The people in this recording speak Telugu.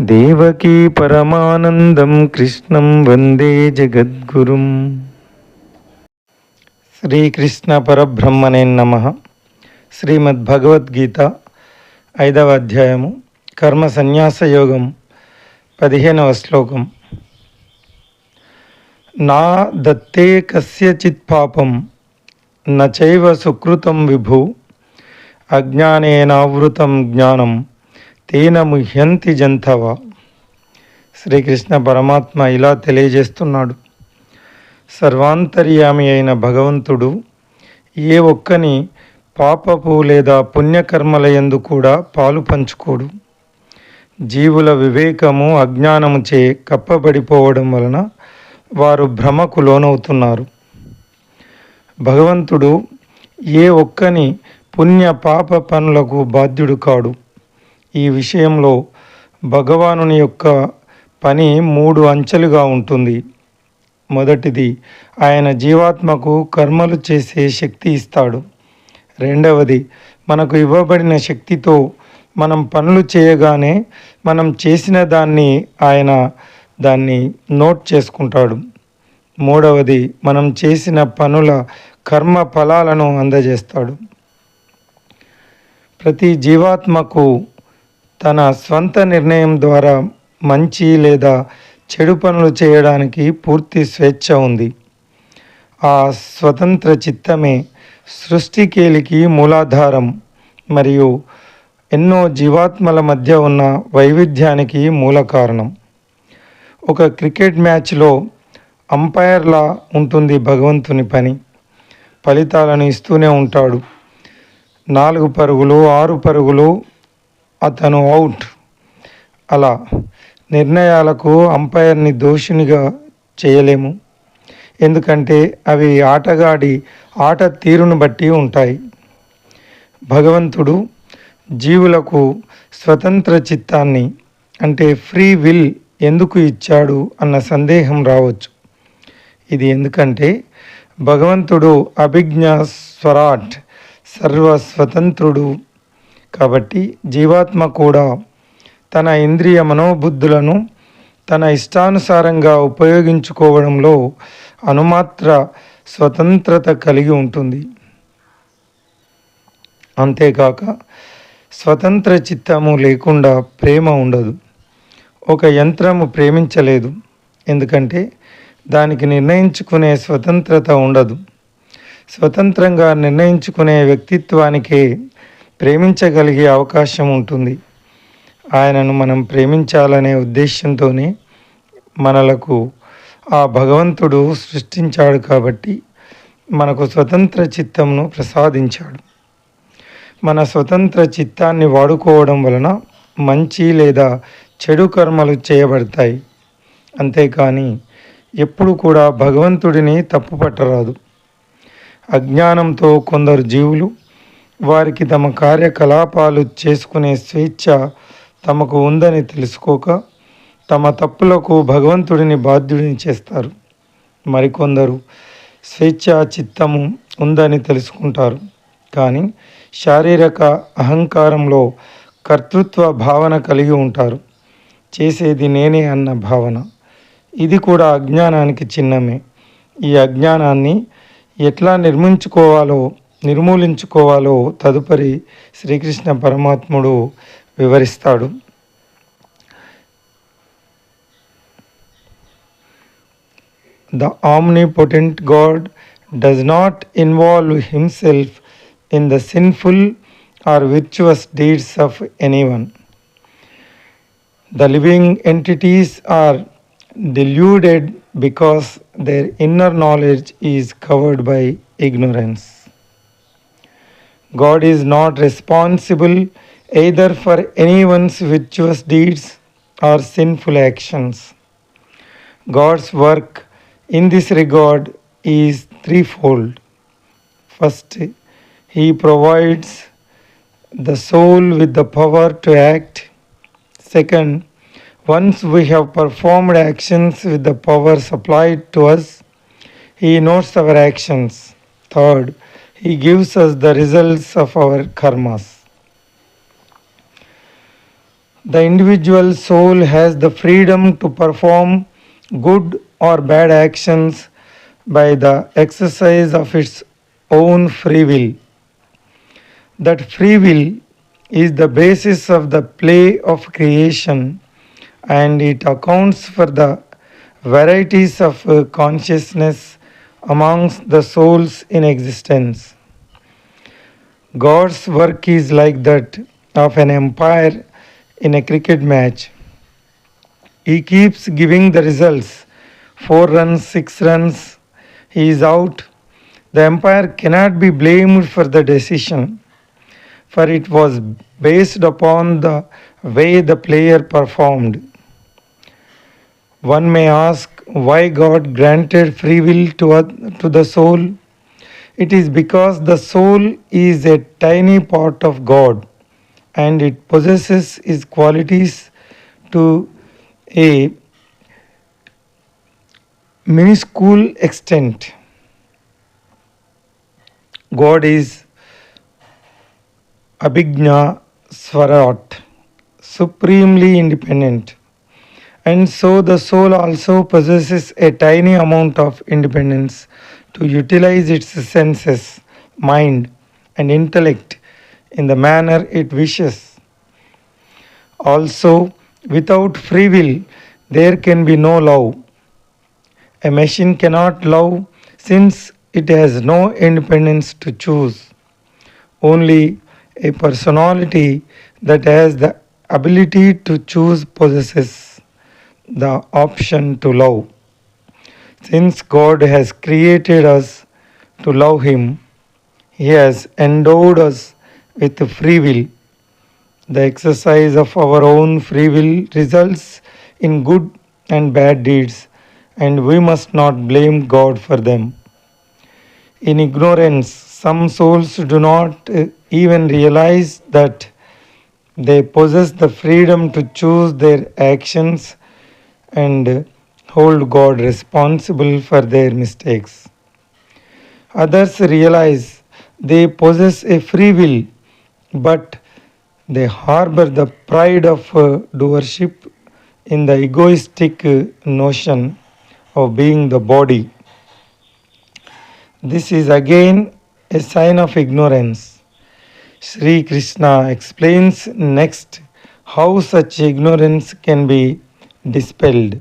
దేవకీ పరమానందం కృష్ణం వందే జగద్గురుం. శ్రీకృష్ణ పరబ్రహ్మణే నమ. శ్రీమద్భగవద్గీత ఐదవ అధ్యాయము కర్మ సన్యాస యోగం పదిహేనవ శ్లోకం. నా దత్తే కస్యచిత్ పాపం నైవ సుకృతం విభు అజ్ఞానేనావృతం జ్ఞానం. తేన ముహ్యంతి జంతవ శ్రీకృష్ణ పరమాత్మ ఇలా తెలియజేస్తున్నాడు. సర్వాంతర్యామి అయిన భగవంతుడు ఏ ఒక్కని పాపపు లేదా పుణ్యకర్మలయందు కూడా పాలు పంచుకోడు. జీవుల వివేకము అజ్ఞానము చే కప్పబడిపోవడం వలన వారు భ్రమకు లోనవుతున్నారు. భగవంతుడు ఏ ఒక్కని పుణ్య పాప పనులకు బాధ్యుడు కాడు. ఈ విషయంలో భగవానుని యొక్క పని మూడు అంచెలుగా ఉంటుంది. మొదటిది ఆయన జీవాత్మకు కర్మలు చేసే శక్తి ఇస్తాడు. రెండవది మనకు ఇవ్వబడిన శక్తితో మనం పనులు చేయగానే మనం చేసిన దాన్ని ఆయన దాన్ని నోట్ చేసుకుంటాడు. మూడవది మనం చేసిన పనుల కర్మ ఫలాలను అందజేస్తాడు. ప్రతి జీవాత్మకు తన స్వంత నిర్ణయం ద్వారా మంచి లేదా చెడు పనులు చేయడానికి పూర్తి స్వేచ్ఛ ఉంది. ఆ స్వతంత్ర చిత్తమే సృష్టికేలికి మూలాధారం మరియు ఎన్నో జీవాత్మల మధ్య ఉన్న వైవిధ్యానికి మూల కారణం. ఒక క్రికెట్ మ్యాచ్లో అంపైర్లా ఉంటుంది భగవంతుని పని. ఫలితాలను ఇస్తూనే ఉంటాడు. నాలుగు పరుగులు ఆరు పరుగులు అతను అవుట్. అలా నిర్ణయాలకు అంపైర్ని దోషినిగా చేయలేము. ఎందుకంటే అవి ఆటగాడి ఆట తీరును బట్టి ఉంటాయి. భగవంతుడు జీవులకు స్వతంత్ర చిత్తాన్ని అంటే ఫ్రీ విల్ ఎందుకు ఇచ్చాడు అన్న సందేహం రావచ్చు. ఇది ఎందుకంటే భగవంతుడు అభిజ్ఞ స్వరాట్ సర్వ స్వతంత్రుడు కాబట్టి జీవాత్మ కూడా తన ఇంద్రియ మనోబుద్ధులను తన ఇష్టానుసారంగా ఉపయోగించుకోవడంలో అనుమాత్ర స్వతంత్రత కలిగి ఉంటుంది. అంతేకాక స్వతంత్ర చిత్తము లేకుండా ప్రేమ ఉండదు. ఒక యంత్రము ప్రేమించలేదు. ఎందుకంటే దానికి నిర్ణయించుకునే స్వతంత్రత ఉండదు. స్వతంత్రంగా నిర్ణయించుకునే వ్యక్తిత్వానికే ప్రేమించగలిగే అవకాశం ఉంటుంది. ఆయనను మనం ప్రేమించాలనే ఉద్దేశంతోనే మనలకు ఆ భగవంతుడు సృష్టించాడు కాబట్టి మనకు స్వతంత్ర చిత్తంను ప్రసాదించాడు. మన స్వతంత్ర చిత్తాన్ని వాడుకోవడం వలన మంచి లేదా చెడు కర్మలు చేయబడతాయి. అంతేకాని ఎప్పుడు కూడా భగవంతుడిని తప్పుపట్టరాదు. అజ్ఞానంతో కొందరు జీవులు వారికి తమ కార్యకలాపాలు చేసుకునే స్వేచ్ఛ తమకు ఉందని తెలుసుకోక తమ తప్పులకు భగవంతుడిని బాధ్యుడిని చేస్తారు. మరికొందరు స్వేచ్ఛ చిత్తము ఉందని తెలుసుకుంటారు. కానీ శారీరక అహంకారంలో కర్తృత్వ భావన కలిగి ఉంటారు. చేసేది నేనే అన్న భావన. ఇది కూడా అజ్ఞానానికి చిన్నమే. ఈ అజ్ఞానాన్ని ఎట్లా నిర్మించుకోవాలో నిర్మూలించుకోవాలో తదుపరి శ్రీకృష్ణ పరమాత్ముడు వివరిస్తాడు The omnipotent God does not involve himself in the sinful or virtuous deeds of anyone. The living entities are deluded because their inner knowledge is covered by ignorance. God is not responsible either for anyone's virtuous deeds or sinful actions. God's work in this regard is threefold. First, He provides the soul with the power to act. Second, once we have performed actions with the power supplied to us, He notes our actions. Third, He gives us the results of our karmas. The individual soul has the freedom to perform good or bad actions by the exercise of its own free will. That free will is the basis of the play of creation and it accounts for the varieties of consciousness amongst the souls in existence. God's work is like that of an umpire in a cricket match. He keeps giving the results four runs, six runs, he is out. The umpire cannot be blamed for the decision, for it was based upon the way the player performed. One may ask why God granted free will to, to the soul. It is because the soul is a tiny part of God and it possesses His qualities to a minuscule extent. God is Abhigna Swarat, supremely independent. And so the soul also possesses a tiny amount of independence to utilize its senses, mind, and intellect in the manner it wishes. Also, without free will, there can be no love a machine cannot love since it has no independence to choose. Only a personality that has the ability to choose possesses the option to love. Since God has created us to love Him, He has endowed us with free will. The exercise of our own free will results in good and bad deeds and we must not blame God for them. In ignorance, some souls do not uh, even realize that they possess the freedom to choose their actions and hold God responsible for their mistakes. Others realize they possess a free will, but they harbor the pride of uh, doership in the egoistic uh, notion of being the body. This is again a sign of ignorance. Sri Krishna explains next how such ignorance can be dispelled.